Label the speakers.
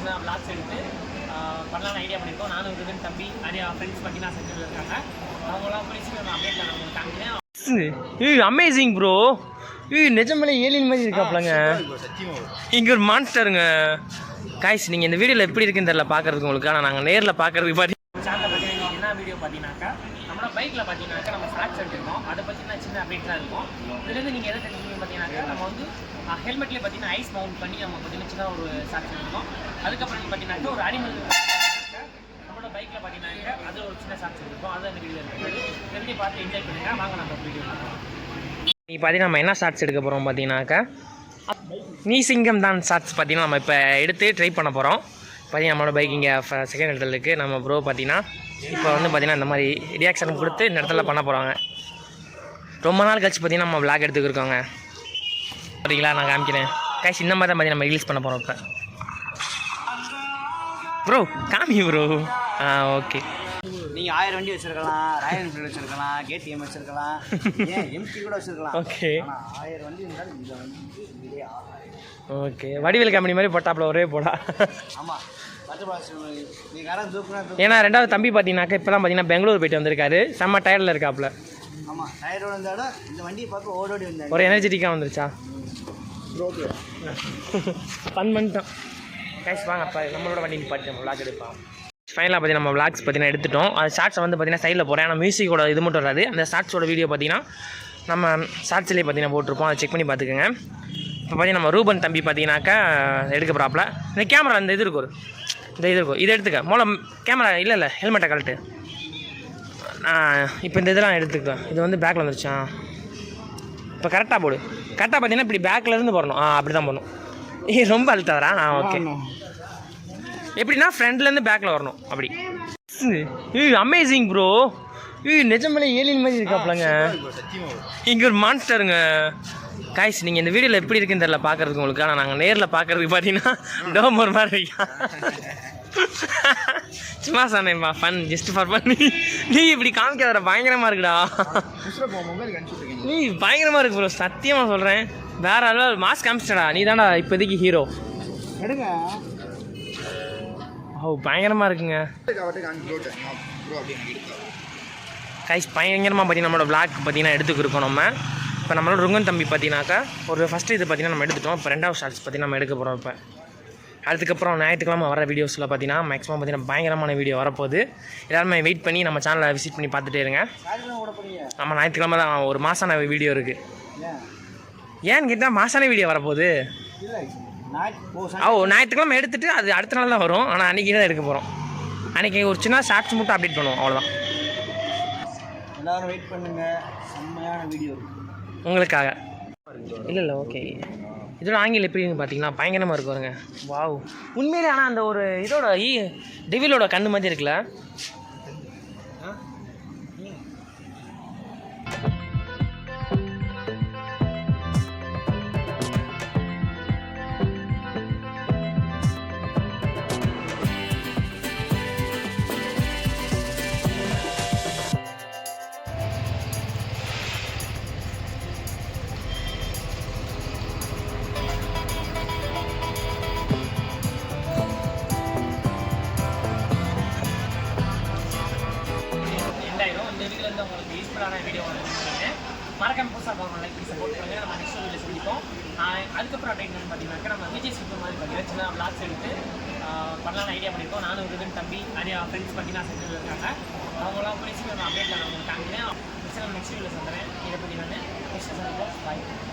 Speaker 1: சின்ன பிளாக்ஸ் எடுத்து ஆஹ் பண்ணலாம்னு ஐடியா பண்ணியிருக்கோம் நானும் விருதன் தம்பி நிறையா ஃப்ரெண்ட்ஸ் பார்த்தீங்கன்னா சென்டரில் இருக்காங்க அவங்களாம் போய் நம்ம அப்டேட்டில் நான் உங்களுக்கு காமிக்கிறேன்.
Speaker 2: ஏய் அமேசிங் ப்ரோ ஏய் நிஜமாலே ஏலியன் மாதிரி இருக்காப்லங்க. இங்கே ஒரு மான்ஸ்டருங்க காய்ஸ் நீங்கள் இந்த வீடியோவில் எப்படி இருக்குன்னு தெரியல பார்க்கறதுக்கு உங்களுக்கு. ஆனால் நாங்கள் நேரில் பார்க்கறதுக்கு பாத்தி
Speaker 1: சேனலில் பார்த்தீங்கன்னா என்ன வீடியோ பார்த்தீங்கன்னாக்கா நம்மளோட பைக்கில் பார்த்தீங்கன்னாக்கா நம்ம ஃப்ராக்ஸ் எடுத்துருக்கோம். அதை பற்றின சின்ன அப்டேட்லாம் இருக்கும். இதுலேருந்து நீங்கள் எதை தெரிஞ்சுக்கணும் பார்த்தீங்கன்னாக்கா நம்ம வந்து ஹெல்மெட்லேயே பார்த்தீங்கன்னா ஐஸ் மவுண்ட் பண்ணி நம்ம பார்த்தீங்கன்னா சின்ன ஒரு ஷார்ட்ஸ் எடுத்துருக்கோம் அதுக்கப்புறம் பார்த்தீங்கன்னாக்கா ஒரு அனிமல் நம்மளோட பைக்கில் பார்த்தீங்கன்னாக்கா அது ஒரு சின்ன ஷார்ட்ஸ் எடுத்துருக்கோம் அது அந்த வீடியோ இருக்குது தெரிஞ்சு பார்த்து என்ஜாய் பண்ணுங்கள் வாங்க நம்ம வீடியோ
Speaker 2: நீ பார்த்தீங்கன்னா நம்ம என்ன ஷார்ட்ஸ் எடுக்க போகிறோம் பார்த்தீங்கன்னாக்கா நீ சிங்கம் தான் ஷார்ட்ஸ் பார்த்தீங்கன்னா நம்ம இப்போ எடுத்து ட்ரை பண்ண போகிறோம் பார்த்தீங்கன்னா நம்மளோட பைக் இங்கே செகண்ட் இடத்துல இருக்குது நம்ம ப்ரோ பார்த்தீங்கன்னா இப்போ வந்து பார்த்தீங்கன்னா இந்த மாதிரி ரியாக்ஷன் கொடுத்து இந்த இடத்துல பண்ண போகிறாங்க ரொம்ப நாள் கழிச்சு பார்த்தீங்கன்னா நம்ம விளாக் எடுத்துக்கிருக்கோங்க. சரிங்களா நான் காமிக்கிறேன். கைஸ் இந்த மாதிரி தான் பார்த்தீங்கன்னா நம்ம ரிலீஸ் பண்ண போகிறோம் இப்போ. ப்ரோ காமி ப்ரோ ஆ ஓகே
Speaker 3: நீங்கள் ஆயிரம் வண்டி வச்சிருக்கலாம் ராயல் என்ஃபீல்டு வச்சிருக்கலாம் கேடிஎம் வச்சிருக்கலாம் ஏன் எம்டி கூட வச்சிருக்கலாம்.
Speaker 2: ஓகே
Speaker 3: ஆயிரம் வண்டி இருந்தாலும் இதே ஆகாது.
Speaker 2: ஓகே வடிவேல் கம்பெனி மாதிரி போட்டாப்புல ஒரே போடா.
Speaker 3: ஆமாம்
Speaker 2: ஏன்னா ரெண்டாவது தம்பி பார்த்தீங்கன்னாக்கா இப்போ தான் பார்த்தீங்கன்னா பெங்களூர் போயிட்டு வந்திருக்காரு. செம்ம டயர்டில் இருக்காப்புல.
Speaker 3: ஆமாம் டயரோட இருந்தாலும் இந்த வண்டியை பார்க்க ஓடோடி வந்தாங்க
Speaker 2: ஒரு எனர்ஜெட்டிக்காக வந்துருச்சா? ஃபன் பண்ணிட்டோம். கேஷ் வாங்க அப்போ நம்மளோட வண்டி நிப்பாட்டி நம்ம விளாக் எடுப்போம். ஃபைனலாக பார்த்தீங்கன்னா நம்ம விளாக்ஸ் பார்த்தீங்கன்னா எடுத்துட்டோம். அது ஷார்ட்ஸை வந்து பார்த்தீங்கன்னா சைடில் போகிறேன் ஆனால் மியூசிக்கோட இது மட்டும் வராது. அந்த ஷார்ட்ஸோட வீடியோ பார்த்தீங்கன்னா நம்ம ஷார்ட்ஸ்லேயே பார்த்தீங்கன்னா போட்டிருப்போம். அதை செக் பண்ணி பார்த்துக்கோங்க. இப்போ பார்த்தீங்கன்னா நம்ம ரூபன் தம்பி பார்த்தீங்கன்னாக்கா எடுக்க ப்ராப்ளம் இந்த கேமரா இந்த இது இருக்கும் ஒரு. இந்த இது இருக்கும் இதை எடுத்துக்க. மூலம் கேமரா இல்லை இல்லை ஹெல்மெட்டை கழட்டு. இப்போ இந்த இதெல்லாம் எடுத்துக்க. இது வந்து பேக்கில் வந்துருச்சா? இப்போ கரெக்டாக போடு. கரெக்டாக பார்த்தீங்கன்னா இப்படி பேக்கில் இருந்து போடணும். ஆ அப்படி தான் போடணும். ஏ ரொம்ப அழுத்தாதரா ஆ ஓகே எப்படின்னா ஃப்ரண்ட்லேருந்து பேக்கில் வரணும். அப்படி. ஏய் அமேசிங் ப்ரோ ஏய் நிஜமாலே ஏலியன் மாதிரி இருக்காப்லங்க. இங்கே ஒரு மான்ஸ்டருங்க காய்ஸ் நீங்கள் இந்த வீடியோவில் எப்படி இருக்குன்னு தெரியல பார்க்கறதுக்கு உங்களுக்கு. ஆனால் நாங்கள் நேரில் பார்க்கறதுக்கு பார்த்தீங்கன்னா டோம் ஒரு மாதிரி இருக்கா? சும்மா சொன்னேன்ப்பா ஃபன் ஜஸ்ட் ஃபார் ஃபன் நீ இப்படி காமிக்காதடா பயங்கரமாக இருக்குடா. நீ பயங்கரமாக இருக்கு ப்ரோ சத்தியமாக சொல்கிறேன் வேற அளவு மாஸ்க் காமிச்சிட்டடா நீ தான்டா இப்போதைக்கு ஹீரோ
Speaker 3: எடுங்க.
Speaker 2: ஓ பயங்கரமாக இருக்குங்க. கைஸ் பயங்கரமாக பார்த்தீங்கன்னா நம்மளோட பிளாக் பார்த்தீங்கன்னா எடுத்துக்கிருக்கோம் நம்ம. இப்போ நம்மளோட ருங்கன் தம்பி பார்த்தீங்கன்னாக்கா ஒரு ஃபஸ்ட்டு இது பார்த்தீங்கன்னா நம்ம எடுத்துட்டோம். இப்போ ரெண்டாவது ஷார்ட்ஸ் பார்த்தீங்கன்னா நம்ம எடுக்க போகிறோம் இப்போ. அதுக்கப்புறம் ஞாயிற்றுக்கிழமை வர வீடியோஸில் பார்த்தீங்கன்னா மேக்ஸிமம் பார்த்தீங்கன்னா பயங்கரமான வீடியோ வரப்போகுது. எல்லாருமே வெயிட் பண்ணி நம்ம சேனலை விசிட் பண்ணி பார்த்துட்டே இருங்க.
Speaker 3: யாருக்குமே
Speaker 2: நம்ம ஞாயிற்றுக்கிழமை தான் ஒரு மாசான வீடியோ இருக்குது ஏன்னு கேட்டால் மாசான வீடியோ வரப்போகுது.
Speaker 3: ஓ
Speaker 2: ஞாயிற்றுக்கிழமை எடுத்துகிட்டு அது அடுத்த நாள் தான் வரும். ஆனால் அன்றைக்கி தான் எடுக்க போகிறோம் அன்றைக்கி ஒரு சின்ன ஷார்ட்ஸ் மட்டும் அப்டேட் பண்ணுவோம் அவ்வளோதான்
Speaker 3: எல்லோரும் வெயிட் பண்ணுங்கள் செம்மையான வீடியோ இருக்குது
Speaker 2: உங்களுக்காக. இல்லை இல்லை ஓகே இதோட ஆங்கிலம் எப்படின்னு பார்த்தீங்கன்னா பயங்கரமாக இருக்கும் பாருங்க. வாவ் உண்மையிலே ஆனால் அந்த ஒரு இதோட ஈ டெவிலோட கண்ணு மாதிரி இருக்குல்ல?
Speaker 1: மறக்காம புதுசாக லைக் சப்போர்ட் பண்ணி நம்ம நெக்ஸ்ட் வீடியோ சந்திப்போம் அதுக்கப்புறம் அப்டேட் என்னன்னு பார்த்தீங்கன்னாக்கா நம்ம விஜய் சூப்பர் மாதிரி பார்த்தீங்கன்னா சின்ன பிளாக்ஸ் எடுத்து பண்ணலாம்னு ஐடியா பண்ணியிருக்கோம். நானும் இதுன்னு தம்பி நிறையா ஃப்ரெண்ட்ஸ் பார்த்தீங்கன்னா சென்டரில் இருக்காங்க. அவங்களாம் போய் சீக்கிரம் அப்டேட்டில் நான் உங்களுக்கு காமிக்கிறேன். நெக்ஸ்ட் வீடியோ சந்திரேன் இதை பற்றி நான் நெக்ஸ்ட் சந்திப்போம். பாய்